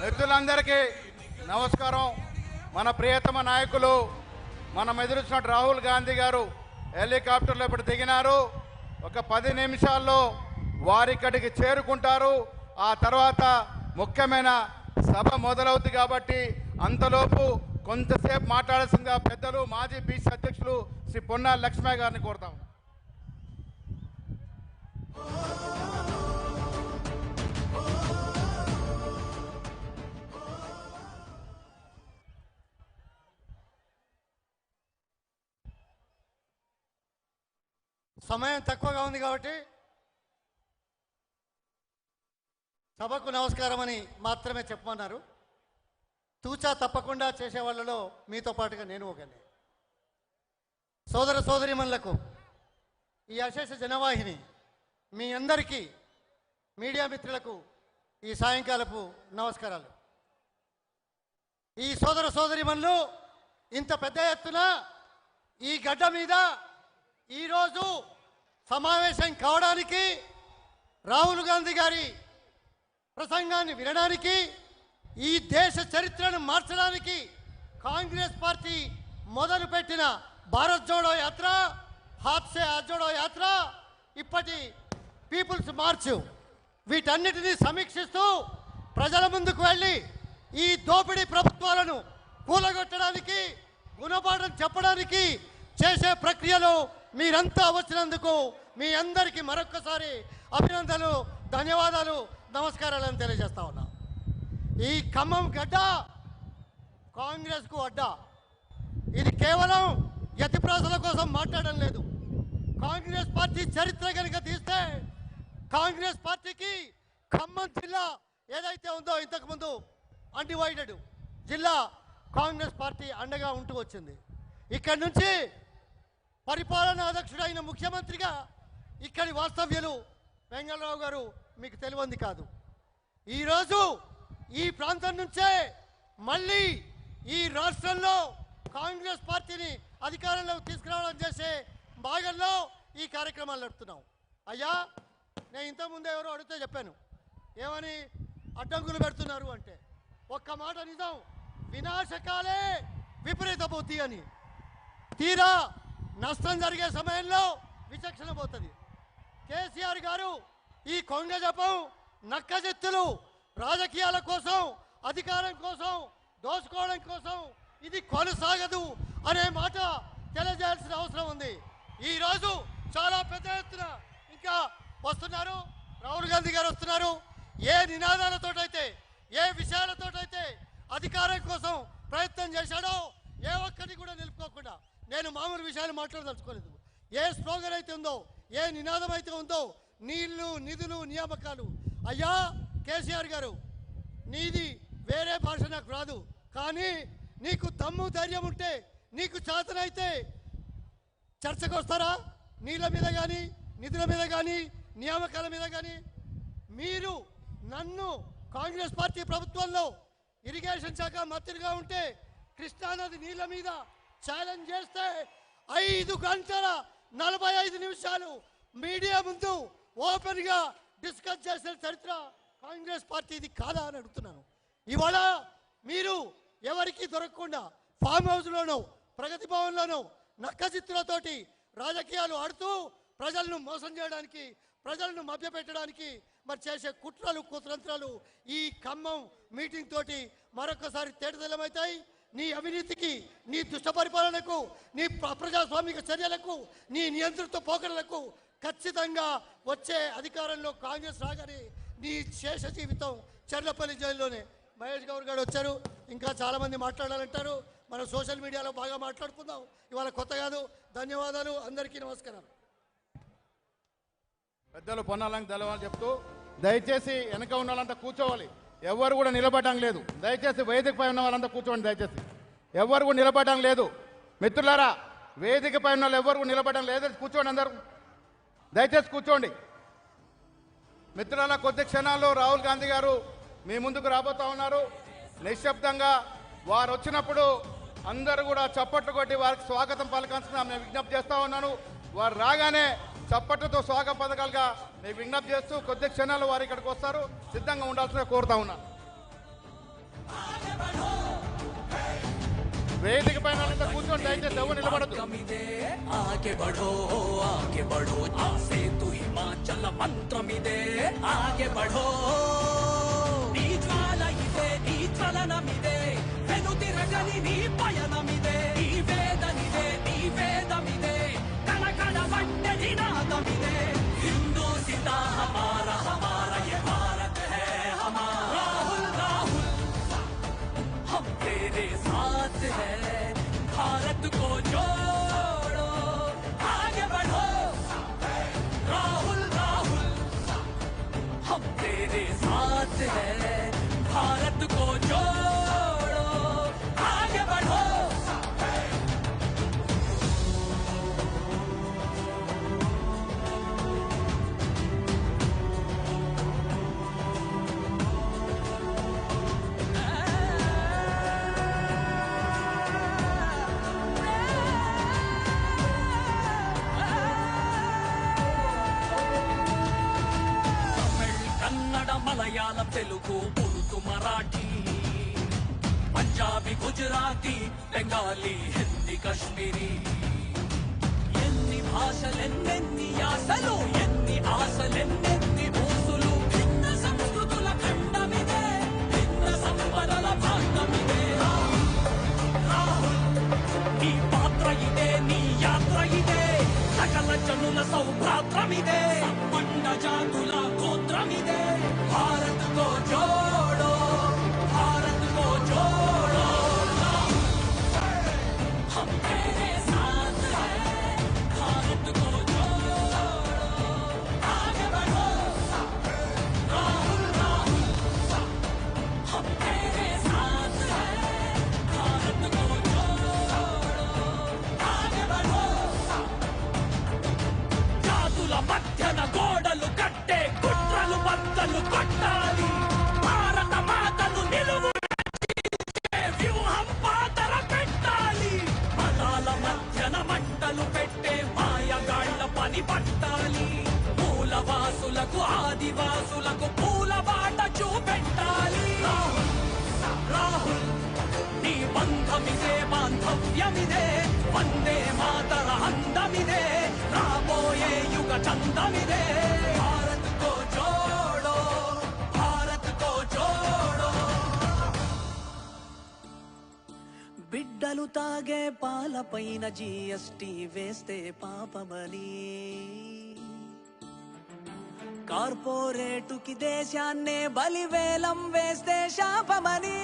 మిత్రులందరికీ నమస్కారం. మన ప్రియతమ నాయకులు మనం ఎదురుచినట్టు రాహుల్ గాంధీ గారు హెలికాప్టర్లో ఇప్పుడు దిగినారు? ఒక పది నిమిషాల్లో వారిక్కడికి చేరుకుంటారు. ఆ తర్వాత ముఖ్యమైన సభ మొదలవుతుంది కాబట్టి అంతలోపు కొంతసేపు మాట్లాడాల్సిందిగా పెద్దలు మాజీ బీసీ అధ్యక్షులు శ్రీ పొన్నా లక్ష్మయ్య గారిని కోరుతాం సమయం తక్కువగా ఉంది కాబట్టి సభకు నమస్కారం అని మాత్రమే చెప్పమన్నారు. తూచా తప్పకుండా చేసే వాళ్ళలో మీతో పాటుగా నేను ఒకనే. సోదర సోదరిమణులకు ఈ అశేష జనవాహిని మీ అందరికీ మీడియా మిత్రులకు ఈ సాయంకాలపు నమస్కారాలు. ఈ సోదర సోదరిమణులు ఇంత పెద్ద ఎత్తున ఈ గడ్డ మీద ఈరోజు సమావేశం కావడానికి రాహుల్ గాంధీ గారి ప్రసంగాన్ని వినడానికి ఈ దేశ చరిత్రను మార్చడానికి కాంగ్రెస్ పార్టీ మొదలుపెట్టిన భారత్ జోడో యాత్ర హాత్సే జోడో యాత్ర ఇప్పటి పీపుల్స్ మార్చ్. వీటన్నిటినీ సమీక్షిస్తూ ప్రజల ముందుకు వెళ్ళి ఈ దోపిడీ ప్రభుత్వాలను కూలగొట్టడానికి గుణపాఠం చెప్పడానికి చేసే ప్రక్రియలో మీరంతా వచ్చినందుకు మీ అందరికీ మరొక్కసారి అభినందనలు ధన్యవాదాలు నమస్కారాలను తెలియజేస్తా ఉన్నా. ఈ ఖమ్మం గడ్డ కాంగ్రెస్కు అడ్డ. ఇది కేవలం యతిప్రాసల కోసం మాట్లాడడం లేదు. కాంగ్రెస్ పార్టీ చరిత్ర కనుక తీస్తే కాంగ్రెస్ పార్టీకి ఖమ్మం జిల్లా ఏదైతే ఉందో ఇంతకుముందు అన్డివైడెడ్ జిల్లా కాంగ్రెస్ పార్టీ అండగా ఉంటూ వచ్చింది. ఇక్కడి నుంచి పరిపాలనా అధ్యక్షుడైన ముఖ్యమంత్రిగా ఇక్కడి వాస్తవ్యులు వెంగళరావు గారు మీకు తెలియంది కాదు. ఈరోజు ఈ ప్రాంతం నుంచే మళ్ళీ ఈ రాష్ట్రంలో కాంగ్రెస్ పార్టీని అధికారంలోకి తీసుకురావడం చేసే భాగంలో ఈ కార్యక్రమాలు నడుపుతున్నాం. అయ్యా నేను ఇంతకుముందే ఎవరో అడిగితే చెప్పాను. ఏమని అడ్డంకులు పెడుతున్నారు అంటే ఒక్క మాట నిజం వినాశకాలే విపరీత బుద్ధి అని. తీరా నష్టం జరిగే సమయంలో విచక్షణ పోతుంది. కేసీఆర్ గారు ఈ కొంగ జపం నక్కజెత్తులు రాజకీయాల కోసం అధికారం కోసం దోచుకోవడం కోసం ఇది కొనసాగదు అనే మాట తెలియజేయాల్సిన అవసరం ఉంది. ఈరోజు చాలా పెద్ద ఎత్తున ఇంకా వస్తున్నారు. రాహుల్ గాంధీ గారు వస్తున్నారు. ఏ నినాదాలతోటైతే ఏ విషయాలతోటైతే అధికారం కోసం ప్రయత్నం చేశాడో ఏ ఒక్కటి కూడా నిలుపుకోకుండా నేను మామూలు విషయాలు మాట్లాడదలుచుకోలేదు. ఏ స్లోగన్ అయితే ఉందో ఏ నినాదం అయితే ఉందో నీళ్ళు నిధులు నియామకాలు. అయ్యా కేసీఆర్ గారు నీది వేరే భాష నాకు రాదు. కానీ నీకు దమ్ము ధైర్యం ఉంటే నీకు చేతనైతే చర్చకు వస్తారా నీళ్ళ మీద కానీ నిధుల మీద కానీ నియామకాల మీద కానీ మీరు నన్ను కాంగ్రెస్ పార్టీ ప్రభుత్వంలో ఇరిగేషన్ శాఖ మంత్రిగా ఉంటే కృష్ణానది నీళ్ళ మీద ఛాలెంజ్ చేస్తే ఐదు గంటల నలభై ఐదు నిమిషాలు మీడియా ముందు ఓపెన్గా డిస్కస్ చేసిన చరిత్ర కాంగ్రెస్ పార్టీది కాదా అని అడుగుతున్నాను. ఇవాళ మీరు ఎవరికి దొరకకుండా ఫామ్ హౌస్లోనో ప్రగతి భవన్లోనూ నక్కచిత్తులతోటి రాజకీయాలు ఆడుతూ ప్రజలను మోసం చేయడానికి ప్రజలను మభ్యపెట్టడానికి మరి చేసే కుట్రలు కుతంత్రాలు ఈ ఖమ్మం మీటింగ్ తోటి మరొకసారి తేటతెల్లమవుతాయి. నీ అవినీతికి నీ దుష్ట పరిపాలనకు నీ ప్ర- ప్రజాస్వామిక చర్యలకు నీ నియంత్రిత పోకడలకు ఖచ్చితంగా వచ్చే అధికారంలో కాంగ్రెస్ రాగానే నీ శేష జీవితం చర్లపల్లి జైల్లోనే. మహేష్ గౌర్ గారు వచ్చారు ఇంకా చాలామంది మాట్లాడాలంటారు. మనం సోషల్ మీడియాలో బాగా మాట్లాడుకుందాం. ఇవాళ కొత్త కాదు. ధన్యవాదాలు. అందరికీ నమస్కారం. పెద్దలు పొన్నాలని తెలవాలని చెప్తూ దయచేసి వెనక ఉండాలంటే కూర్చోవాలి. ఎవరు కూడా నిలబడటం లేదు. దయచేసి వేదికపై ఉన్న వాళ్ళంతా కూర్చోండి దయచేసి. ఎవరు కూడా నిలబడటం లేదు. మిత్రులారా వేదికపై ఉన్న వాళ్ళు ఎవరు కూడా నిలబడడం లేదు. కూర్చోండి అందరూ. దయచేసి కూర్చోండి. మిత్రులారా కొద్ది క్షణాల్లో రాహుల్ గాంధీ గారు మీ ముందుకు రాబోతా ఉన్నారు. నిశ్శబ్దంగా వారు వచ్చినప్పుడు అందరూ కూడా చప్పట్లు కొట్టి వారికి స్వాగతం పలకాల్సిన నేను విజ్ఞప్తి చేస్తా ఉన్నాను. వారు రాగానే చప్పట్లతో స్వాగత పథకాలుగా మీకు విజ్ఞప్తి చేస్తూ కొద్ది క్షణాలు వారు ఇక్కడికి వస్తారు. సిద్ధంగా ఉండాల్సిన కోరుతా ఉన్నా. వేదిక పైన కూర్చొని దయచేసి ఎవరు నిలబడదు మంత్రమిదే ఆగే బడో ఆగే బడో ఆ సేతు హిమాచల మంత్రమిదే. ఆగే బడో को जोड़ो। आगे बढ़ो। राहुल राहुल हम तेरे साथ हैं। भारत को जोड़ो। మలయాళ తెలుగు ఉర్దూ మరాఠీ పంజాబీ గుజరాతీ బెంగాలీ హిందీ కశ్మీరీ. ఎన్ని భాషలెన్నెన్ని ఆశలు ఎన్ని ఆశలెన్నెన్ని పెట్టాలి. మతాల మధ్యన మంటలు పెట్టే మాయగాళ్ళ పని పట్టాలి. మూలవాసులకు ఆదివాసులకు పూల బాట చూపెట్టాలి. రాహుల్ రాహుల్ నీ బంధమిదే బాంధవ్యమిదే. వందే మాతర అందమిదే. రాబోయే యుగ చందమిదే. పిల్లలు తాగే పాలపైన జిఎస్టి వేస్తే పాపమని. కార్పొరేటుకి దేశాన్నే బలివేలం వేస్తే శాపమని.